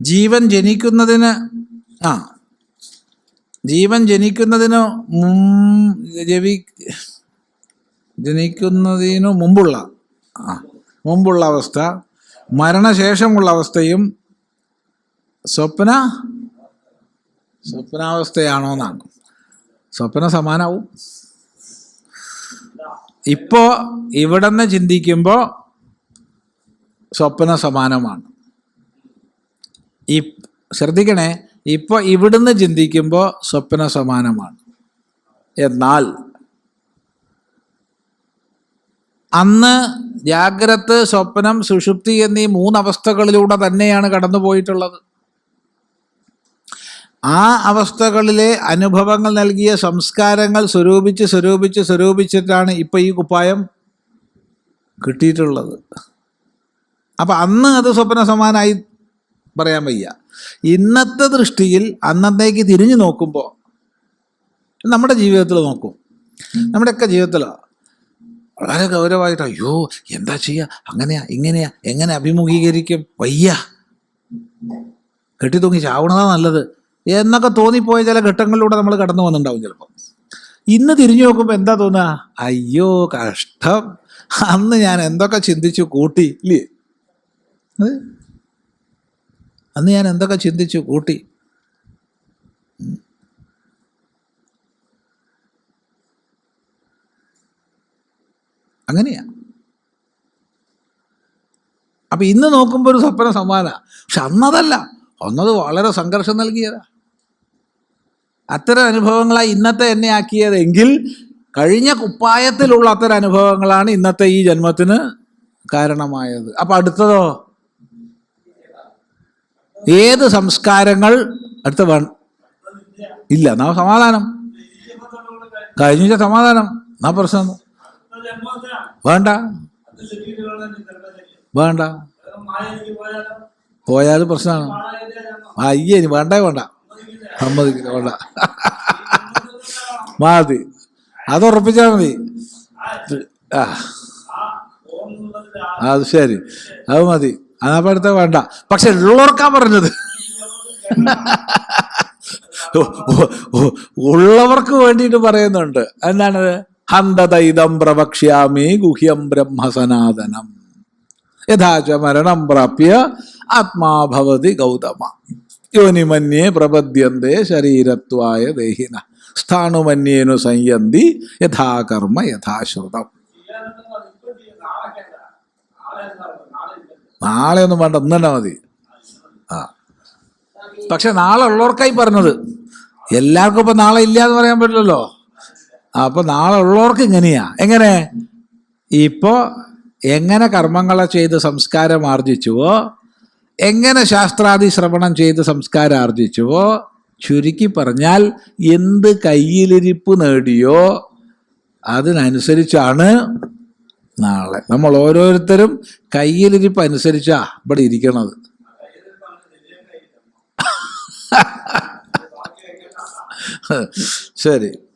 ജീവൻ ജനിക്കുന്നതിന് ആ ജീവൻ ജനിക്കുന്നതിന് ജവി ജനിക്കുന്നതിനു മുമ്പുള്ള ആ മുമ്പുള്ള അവസ്ഥ മരണശേഷമുള്ള അവസ്ഥയും സ്വപ്ന സ്വപ്നാവസ്ഥയാണോ എന്നാണ്. സ്വപ്ന സമാനാവും. ഇപ്പോ നിന്ന് ചിന്തിക്കുമ്പോൾ സ്വപ്ന സമാനമാണ്. ഈ ശ്രദ്ധിക്കണേ ഇപ്പോൾ ഇവിടുന്ന് ചിന്തിക്കുമ്പോൾ സ്വപ്ന സമാനമാണ്. എന്നാൽ അന്ന് ജാഗ്രത് സ്വപ്നം സുഷുപ്തി എന്നീ മൂന്നവസ്ഥകളിലൂടെ തന്നെയാണ് കടന്നുപോയിട്ടുള്ളത്. ആ അവസ്ഥകളിലെ അനുഭവങ്ങൾ നൽകിയ സംസ്കാരങ്ങൾ സ്വരൂപിച്ച് സ്വരൂപിച്ച് സ്വരൂപിച്ചിട്ടാണ് ഇപ്പം ഈ കുപ്പായം കിട്ടിയിട്ടുള്ളത്. അപ്പം അന്ന് അത് സ്വപ്ന സമാനായി പറയാൻ വയ്യ. ഇന്നത്തെ ദൃഷ്ടിയിൽ അന്നത്തേക്ക് തിരിഞ്ഞു നോക്കുമ്പോൾ നമ്മുടെ ജീവിതത്തിൽ നോക്കും. നമ്മുടെയൊക്കെ ജീവിതത്തിൽ വളരെ ഗൗരവമായിട്ട് അയ്യോ എന്താ ചെയ്യുക അങ്ങനെയാ ഇങ്ങനെയാ എങ്ങനെ അഭിമുഖീകരിക്കും? വയ്യ. കെട്ടി തൂങ്ങി ചാവണതാ നല്ലത്. എന്നൊക്കെ തോന്നിപ്പോയ ചില ഘട്ടങ്ങളിലൂടെ നമ്മൾ കടന്നു വന്നിട്ടുണ്ടാവും ചിലപ്പോൾ ഇന്ന് തിരിഞ്ഞു നോക്കുമ്പോൾ എന്താ തോന്നുക അയ്യോ കഷ്ടം. അന്ന് ഞാൻ എന്തൊക്കെ ചിന്തിച്ചു കൂട്ടി ഇല്ലേ? അന്ന് ഞാൻ എന്തൊക്കെ ചിന്തിച്ചു കൂട്ടി. അങ്ങനെയാ. അപ്പൊ ഇന്ന് നോക്കുമ്പോൾ ഒരു സ്വപ്ന സമാന പക്ഷെ അന്നതല്ല. അന്നത് വളരെ സംഘർഷം നൽകിയതാ. അത്തരം അനുഭവങ്ങളായി ഇന്നത്തെ എന്നെ ആക്കിയതെങ്കിൽ കഴിഞ്ഞ കുപ്പായത്തിലുള്ള അത്തരം അനുഭവങ്ങളാണ് ഇന്നത്തെ ഈ ജന്മത്തിന് കാരണമായത്. അപ്പൊ അടുത്തതോ? ഏത് സംസ്കാരങ്ങൾ? അടുത്ത വേണം ഇല്ല എന്നാ സമാധാനം. കഴിഞ്ഞ സമാധാനം. എന്നാ പ്രശ്നം. വേണ്ട. വേണ്ട. പോയാൽ പ്രശ്നമാണ്. അയ്യേ വേണ്ടേ വേണ്ട. സമ്മതിക്കില്ല വേണ്ട മതി അത് ഉറപ്പിച്ചാൽ മതി. ആ. അത് ശരി. അത് മതി. അതപ്പടുത്ത വേണ്ട. പക്ഷെ ഉള്ളവർക്കാ പറഞ്ഞത്. ഉള്ളവർക്ക് വേണ്ടിയിട്ട് പറയുന്നുണ്ട്. എന്താണ് ഹന്തതൈതം പ്രവക്ഷ്യാമി ഗുഹ്യം ബ്രഹ്മസനാതനം. യഥാച മരണം പ്രാപ്യ ആത്മാഭവതി ഗൗതമ. യോനിമന്യേ പ്രപദ്യന്തേ ശരീരത്വായ ദേഹിന. സ്ഥാണുമന്യേനു സംയന്തി യഥാകർമ്മ യഥാശ്രുതം. നാളെ ഒന്നും വേണ്ട ഇന്ന് തന്നെ മതി. ആ. പക്ഷെ നാളെ ഉള്ളവർക്കായി പറഞ്ഞത്. എല്ലാവർക്കും ഇപ്പൊ നാളെ ഇല്ല എന്ന് പറയാൻ പറ്റില്ലല്ലോ. അപ്പൊ നാളെ ഉള്ളവർക്ക് ഇങ്ങനെയാ. എങ്ങനെ? ഇപ്പോ എങ്ങനെ കർമ്മങ്ങളെ ചെയ്ത് സംസ്കാരം ആർജിച്ചുവോ എങ്ങനെ ശാസ്ത്രാദി ശ്രവണം ചെയ്ത് സംസ്കാരം ആർജിച്ചുവോ ചുരുക്കി പറഞ്ഞാൽ എന്ത് കയ്യിലിരിപ്പ് നേടിയോ അതിനനുസരിച്ചാണ് നാളെ. നമ്മൾ ഓരോരുത്തരും കയ്യിലിരിപ്പ് അനുസരിച്ചാ ഇവിടെ ഇരിക്കണത്. ശരി.